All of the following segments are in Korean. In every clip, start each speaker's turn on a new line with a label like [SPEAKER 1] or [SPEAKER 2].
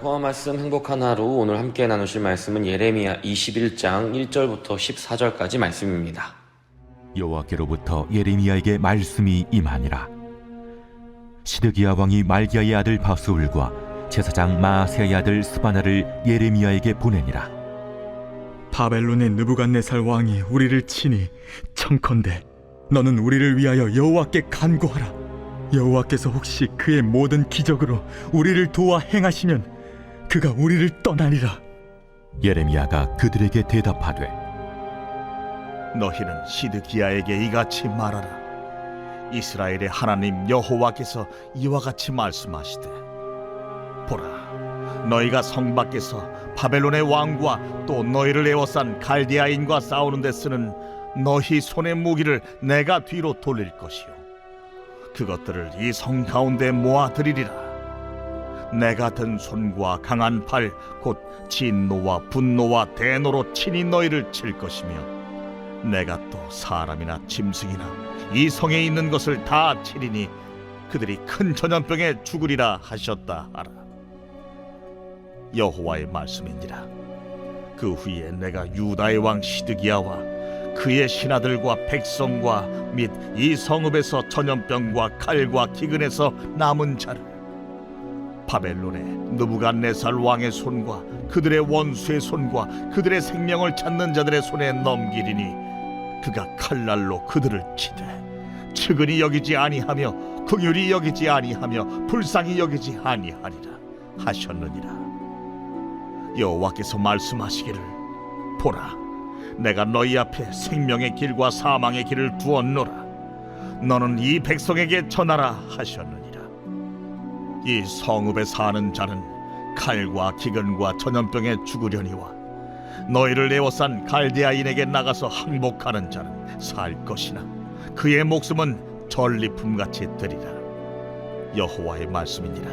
[SPEAKER 1] 달콤한 말씀 행복한 하루 오늘 함께 나누실 말씀은 예레미야 21장 1절부터 14절까지 말씀입니다.
[SPEAKER 2] 여호와께로부터 예레미야에게 말씀이 임하니라. 시드기야 왕이 말기야의 아들 바수울과 제사장 마아세야의 아들 스바나를 예레미야에게 보내니라.
[SPEAKER 3] 바벨론의 느부갓네살 왕이 우리를 치니 청컨대 너는 우리를 위하여 여호와께 간구하라. 여호와께서 혹시 그의 모든 기적으로 우리를 도와 행하시면 그가 우리를 떠나리라.
[SPEAKER 2] 예레미야가 그들에게 대답하되
[SPEAKER 4] 너희는 시드기야에게 이같이 말하라. 이스라엘의 하나님 여호와께서 이와 같이 말씀하시되 보라 너희가 성 밖에서 바벨론의 왕과 또 너희를 에워싼 갈디아인과 싸우는 데 쓰는 너희 손의 무기를 내가 뒤로 돌릴 것이요. 그것들을 이 성 가운데 모아들이리라 내가 든 손과 강한 팔 곧 진노와 분노와 대노로 친히 너희를 칠 것이며 내가 또 사람이나 짐승이나 이 성에 있는 것을 다 치리니 그들이 큰 전염병에 죽으리라 하셨다 하라. 여호와의 말씀이니라. 그 후에 내가 유다의 왕 시드기야와 그의 신하들과 백성과 및 이 성읍에서 전염병과 칼과 기근에서 남은 자를 바벨론의 느부갓네살 왕의 손과 그들의 원수의 손과 그들의 생명을 찾는 자들의 손에 넘기리니 그가 칼날로 그들을 치되 측은히 여기지 아니하며 긍휼히 여기지 아니하며 불쌍히 여기지 아니하리라 하셨느니라. 여호와께서 말씀하시기를 보라 내가 너희 앞에 생명의 길과 사망의 길을 두었노라. 너는 이 백성에게 전하라 하셨느니라 이 성읍에 사는 자는 칼과 기근과 전염병에 죽으려니와 너희를 에워싼 갈대아인에게 나가서 항복하는 자는 살 것이나 그의 목숨은 전리품같이 되리라. 여호와의 말씀이니라.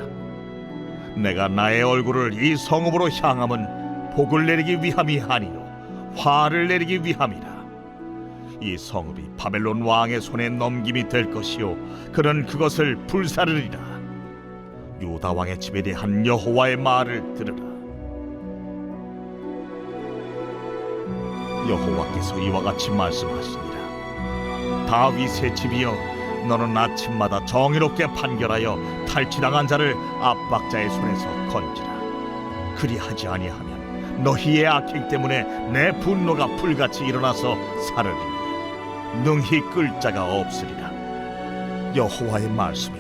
[SPEAKER 4] 내가 나의 얼굴을 이 성읍으로 향함은 복을 내리기 위함이 아니요 화를 내리기 위함이라. 이 성읍이 바벨론 왕의 손에 넘김이 될 것이요 그는 그것을 불사르리라 유다 왕의 집에 대한 여호와의 말을 들으라. 여호와께서 이와 같이 말씀하시니라. 다윗의 집이여 너는 아침마다 정의롭게 판결하여 탈취당한 자를 압박자의 손에서 건지라. 그리하지 아니하면 너희의 악행 때문에 내 분노가 불같이 일어나서 사르리니 능히 끌 자가 없으리라. 여호와의 말씀이니라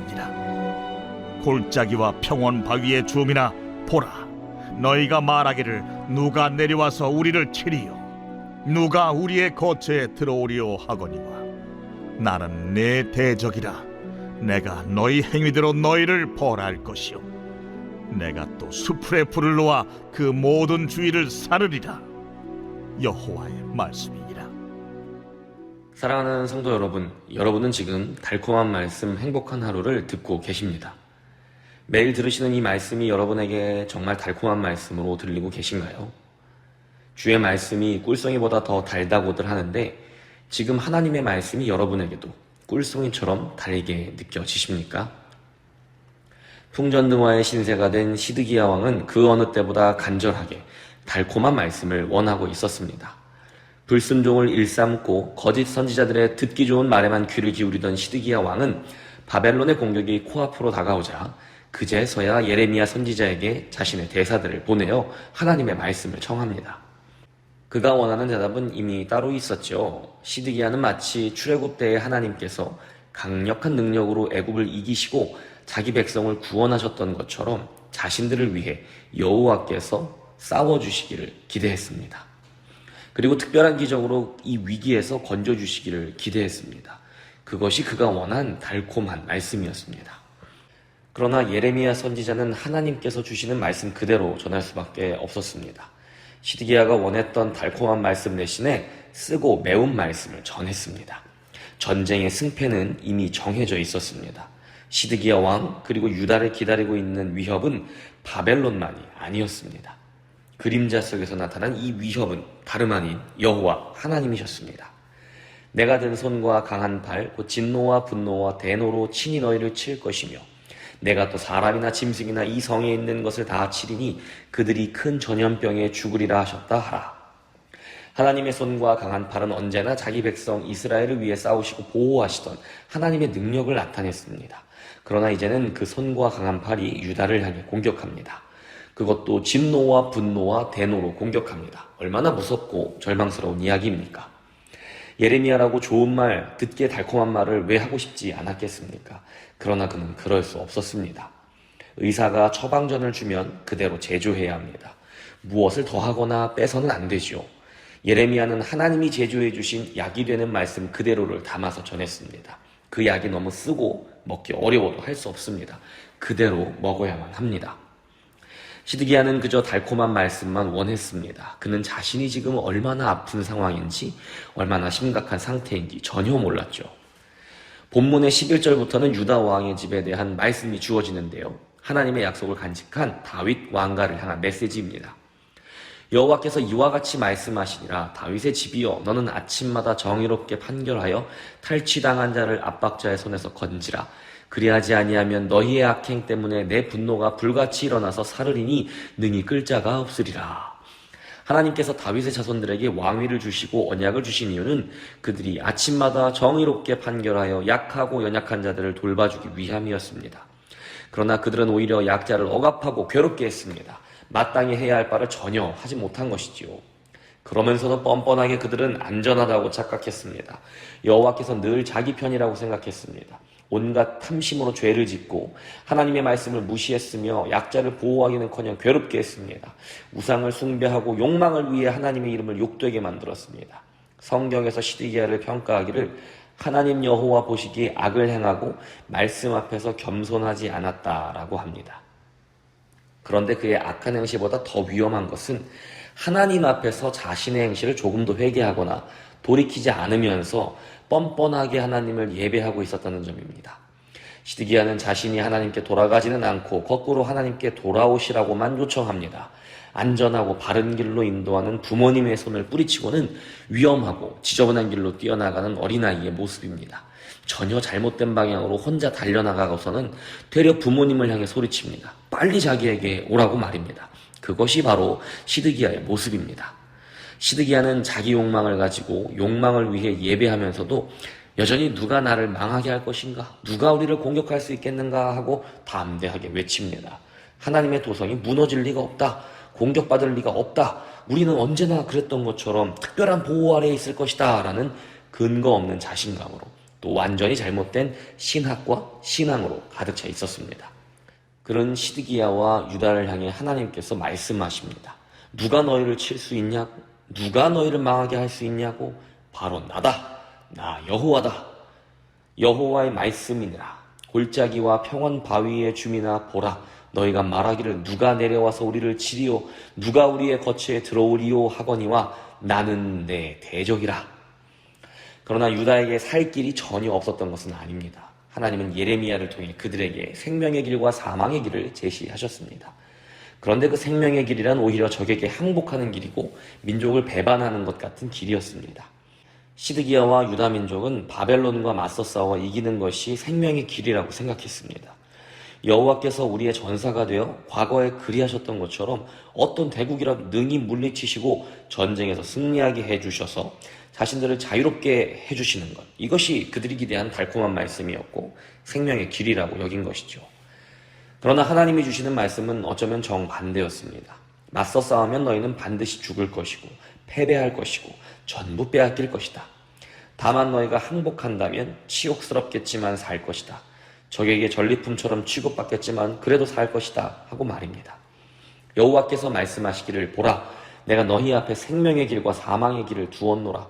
[SPEAKER 4] 골짜기와 평원 바위의 주음이나 보라 너희가 말하기를 누가 내려와서 우리를 치리요? 누가 우리의 거처에 들어오리요 하거니와? 나는 내 대적이라. 내가 너희 행위대로 너희를 벌할 것이요. 내가 또 수풀에 불을 놓아 그 모든 주위를 사르리라. 여호와의 말씀이니라.
[SPEAKER 1] 사랑하는 성도 여러분, 여러분은 지금 달콤한 말씀 행복한 하루를 듣고 계십니다. 매일 들으시는 이 말씀이 여러분에게 정말 달콤한 말씀으로 들리고 계신가요? 주의 말씀이 꿀송이보다 더 달다고들 하는데 지금 하나님의 말씀이 여러분에게도 꿀송이처럼 달게 느껴지십니까? 풍전등화의 신세가 된 시드기야 왕은 그 어느 때보다 간절하게 달콤한 말씀을 원하고 있었습니다. 불순종을 일삼고 거짓 선지자들의 듣기 좋은 말에만 귀를 기울이던 시드기야 왕은 바벨론의 공격이 코앞으로 다가오자 그제서야 예레미야 선지자에게 자신의 대사들을 보내어 하나님의 말씀을 청합니다. 그가 원하는 대답은 이미 따로 있었죠. 시드기야는 마치 출애굽 때의 하나님께서 강력한 능력으로 애굽을 이기시고 자기 백성을 구원하셨던 것처럼 자신들을 위해 여호와께서 싸워 주시기를 기대했습니다. 그리고 특별한 기적으로 이 위기에서 건져 주시기를 기대했습니다. 그것이 그가 원한 달콤한 말씀이었습니다. 그러나 예레미야 선지자는 하나님께서 주시는 말씀 그대로 전할 수밖에 없었습니다. 시드기야가 원했던 달콤한 말씀 대신에 쓰고 매운 말씀을 전했습니다. 전쟁의 승패는 이미 정해져 있었습니다. 시드기야 왕 그리고 유다를 기다리고 있는 위협은 바벨론만이 아니었습니다. 그림자 속에서 나타난 이 위협은 다름 아닌 여호와 하나님이셨습니다. 내가 든 손과 강한 팔, 곧 진노와 분노와 대노로 친히 너희를 칠 것이며 내가 또 사람이나 짐승이나 이 성에 있는 것을 다 치리니 그들이 큰 전염병에 죽으리라 하셨다 하라. 하나님의 손과 강한 팔은 언제나 자기 백성 이스라엘을 위해 싸우시고 보호하시던 하나님의 능력을 나타냈습니다. 그러나 이제는 그 손과 강한 팔이 유다를 향해 공격합니다. 그것도 진노와 분노와 대노로 공격합니다. 얼마나 무섭고 절망스러운 이야기입니까? 예레미야라고 좋은 말, 듣기에 달콤한 말을 왜 하고 싶지 않았겠습니까? 그러나 그는 그럴 수 없었습니다. 의사가 처방전을 주면 그대로 제조해야 합니다. 무엇을 더하거나 빼서는 안 되지요. 예레미야는 하나님이 제조해 주신 약이 되는 말씀 그대로를 담아서 전했습니다. 그 약이 너무 쓰고 먹기 어려워도 할 수 없습니다. 그대로 먹어야만 합니다. 시드기야는 그저 달콤한 말씀만 원했습니다. 그는 자신이 지금 얼마나 아픈 상황인지, 얼마나 심각한 상태인지 전혀 몰랐죠. 본문의 11절부터는 유다 왕의 집에 대한 말씀이 주어지는데요. 하나님의 약속을 간직한 다윗 왕가를 향한 메시지입니다. 여호와께서 이와 같이 말씀하시니라 다윗의 집이여 너는 아침마다 정의롭게 판결하여 탈취당한 자를 압박자의 손에서 건지라 그리하지 아니하면 너희의 악행 때문에 내 분노가 불같이 일어나서 사르리니 능히 끌 자가 없으리라 하나님께서 다윗의 자손들에게 왕위를 주시고 언약을 주신 이유는 그들이 아침마다 정의롭게 판결하여 약하고 연약한 자들을 돌봐주기 위함이었습니다. 그러나 그들은 오히려 약자를 억압하고 괴롭게 했습니다. 마땅히 해야 할 바를 전혀 하지 못한 것이지요. 그러면서도 뻔뻔하게 그들은 안전하다고 착각했습니다. 여호와께서 늘 자기 편이라고 생각했습니다. 온갖 탐심으로 죄를 짓고 하나님의 말씀을 무시했으며 약자를 보호하기는커녕 괴롭게 했습니다. 우상을 숭배하고 욕망을 위해 하나님의 이름을 욕되게 만들었습니다. 성경에서 시드기야를 평가하기를 하나님 여호와 보시기에 악을 행하고 말씀 앞에서 겸손하지 않았다라고 합니다. 그런데 그의 악한 행실보다 더 위험한 것은 하나님 앞에서 자신의 행실을 조금 더 회개하거나 돌이키지 않으면서 뻔뻔하게 하나님을 예배하고 있었다는 점입니다. 시드기야는 자신이 하나님께 돌아가지는 않고 거꾸로 하나님께 돌아오시라고만 요청합니다. 안전하고 바른 길로 인도하는 부모님의 손을 뿌리치고는 위험하고 지저분한 길로 뛰어나가는 어린아이의 모습입니다. 전혀 잘못된 방향으로 혼자 달려나가고서는 되려 부모님을 향해 소리칩니다. 빨리 자기에게 오라고 말입니다. 그것이 바로 시드기야의 모습입니다. 시드기야는 자기 욕망을 가지고 욕망을 위해 예배하면서도 여전히 누가 나를 망하게 할 것인가? 누가 우리를 공격할 수 있겠는가? 하고 담대하게 외칩니다. 하나님의 도성이 무너질 리가 없다. 공격받을 리가 없다. 우리는 언제나 그랬던 것처럼 특별한 보호 아래에 있을 것이다. 라는 근거 없는 자신감으로 또 완전히 잘못된 신학과 신앙으로 가득 차 있었습니다. 그런 시드기야와 유다를 향해 하나님께서 말씀하십니다. 누가 너희를 칠 수 있냐고? 누가 너희를 망하게 할 수 있냐고? 바로 나다. 나 여호와다. 여호와의 말씀이니라. 골짜기와 평원 바위의 주민아 보라. 너희가 말하기를 누가 내려와서 우리를 치리오 누가 우리의 거처에 들어오리오 하거니와 나는 내 대적이라. 그러나 유다에게 살 길이 전혀 없었던 것은 아닙니다. 하나님은 예레미야를 통해 그들에게 생명의 길과 사망의 길을 제시하셨습니다. 그런데 그 생명의 길이란 오히려 적에게 항복하는 길이고 민족을 배반하는 것 같은 길이었습니다. 시드기야와 유다 민족은 바벨론과 맞서 싸워 이기는 것이 생명의 길이라고 생각했습니다. 여호와께서 우리의 전사가 되어 과거에 그리하셨던 것처럼 어떤 대국이라도 능히 물리치시고 전쟁에서 승리하게 해주셔서 자신들을 자유롭게 해주시는 것 이것이 그들이 기대한 달콤한 말씀이었고 생명의 길이라고 여긴 것이죠. 그러나 하나님이 주시는 말씀은 어쩌면 정반대였습니다. 맞서 싸우면 너희는 반드시 죽을 것이고 패배할 것이고 전부 빼앗길 것이다. 다만 너희가 항복한다면 치욕스럽겠지만 살 것이다. 적에게 전리품처럼 취급받겠지만 그래도 살 것이다 하고 말입니다. 여호와께서 말씀하시기를 보라 내가 너희 앞에 생명의 길과 사망의 길을 두었노라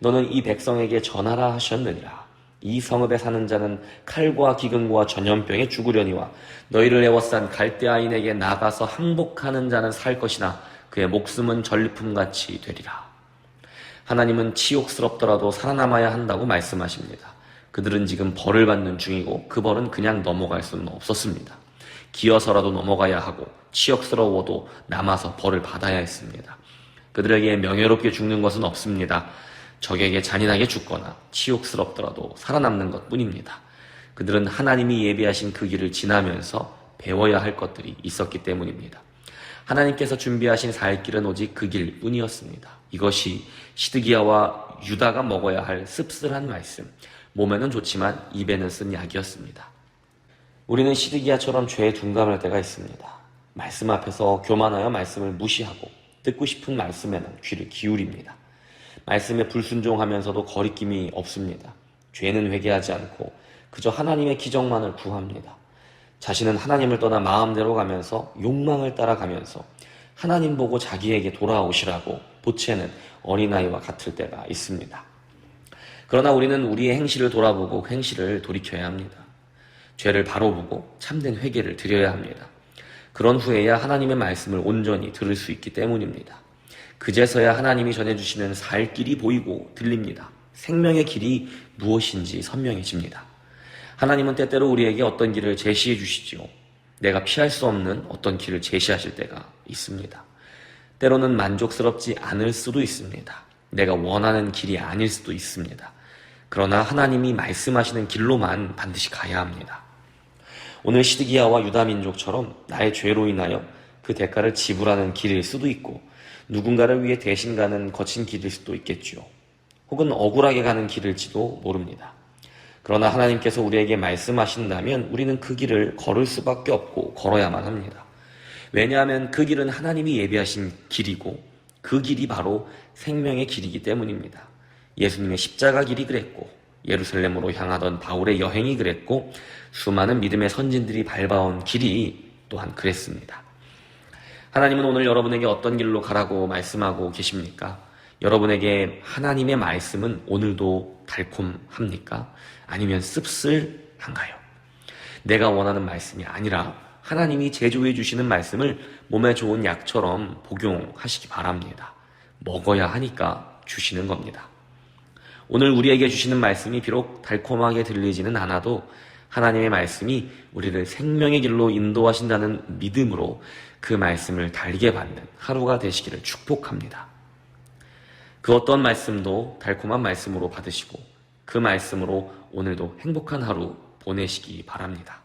[SPEAKER 1] 너는 이 백성에게 전하라 하셨느니라 이 성읍에 사는 자는 칼과 기근과 전염병에 죽으려니와 너희를 애워싼 갈대아인에게 나가서 항복하는 자는 살 것이나 그의 목숨은 전리품같이 되리라 하나님은 치욕스럽더라도 살아남아야 한다고 말씀하십니다. 그들은 지금 벌을 받는 중이고 그 벌은 그냥 넘어갈 수는 없었습니다. 기어서라도 넘어가야 하고 치욕스러워도 남아서 벌을 받아야 했습니다. 그들에게 명예롭게 죽는 것은 없습니다. 적에게 잔인하게 죽거나 치욕스럽더라도 살아남는 것 뿐입니다. 그들은 하나님이 예비하신 그 길을 지나면서 배워야 할 것들이 있었기 때문입니다. 하나님께서 준비하신 살 길은 오직 그 길 뿐이었습니다. 이것이 시드기야와 유다가 먹어야 할 씁쓸한 말씀. 몸에는 좋지만 입에는 쓴 약이었습니다. 우리는 시드기야처럼 죄에 둔감할 때가 있습니다. 말씀 앞에서 교만하여 말씀을 무시하고 듣고 싶은 말씀에는 귀를 기울입니다. 말씀에 불순종하면서도 거리낌이 없습니다. 죄는 회개하지 않고 그저 하나님의 기적만을 구합니다. 자신은 하나님을 떠나 마음대로 가면서 욕망을 따라가면서 하나님 보고 자기에게 돌아오시라고 보채는 어린아이와 같을 때가 있습니다. 그러나 우리는 우리의 행실을 돌아보고 행실을 돌이켜야 합니다. 죄를 바로 보고 참된 회개를 드려야 합니다. 그런 후에야 하나님의 말씀을 온전히 들을 수 있기 때문입니다. 그제서야 하나님이 전해주시는 살 길이 보이고 들립니다. 생명의 길이 무엇인지 선명해집니다. 하나님은 때때로 우리에게 어떤 길을 제시해 주시지요. 내가 피할 수 없는 어떤 길을 제시하실 때가 있습니다. 때로는 만족스럽지 않을 수도 있습니다. 내가 원하는 길이 아닐 수도 있습니다. 그러나 하나님이 말씀하시는 길로만 반드시 가야 합니다. 오늘 시드기야와 유다 민족처럼 나의 죄로 인하여 그 대가를 지불하는 길일 수도 있고 누군가를 위해 대신 가는 거친 길일 수도 있겠지요. 혹은 억울하게 가는 길일지도 모릅니다. 그러나 하나님께서 우리에게 말씀하신다면 우리는 그 길을 걸을 수밖에 없고 걸어야만 합니다. 왜냐하면 그 길은 하나님이 예비하신 길이고 그 길이 바로 생명의 길이기 때문입니다. 예수님의 십자가 길이 그랬고 예루살렘으로 향하던 바울의 여행이 그랬고 수많은 믿음의 선진들이 밟아온 길이 또한 그랬습니다. 하나님은 오늘 여러분에게 어떤 길로 가라고 말씀하고 계십니까? 여러분에게 하나님의 말씀은 오늘도 달콤합니까? 아니면 씁쓸한가요? 내가 원하는 말씀이 아니라 하나님이 제조해 주시는 말씀을 몸에 좋은 약처럼 복용하시기 바랍니다. 먹어야 하니까 주시는 겁니다. 오늘 우리에게 주시는 말씀이 비록 달콤하게 들리지는 않아도 하나님의 말씀이 우리를 생명의 길로 인도하신다는 믿음으로 그 말씀을 달게 받는 하루가 되시기를 축복합니다. 그 어떤 말씀도 달콤한 말씀으로 받으시고 그 말씀으로 오늘도 행복한 하루 보내시기 바랍니다.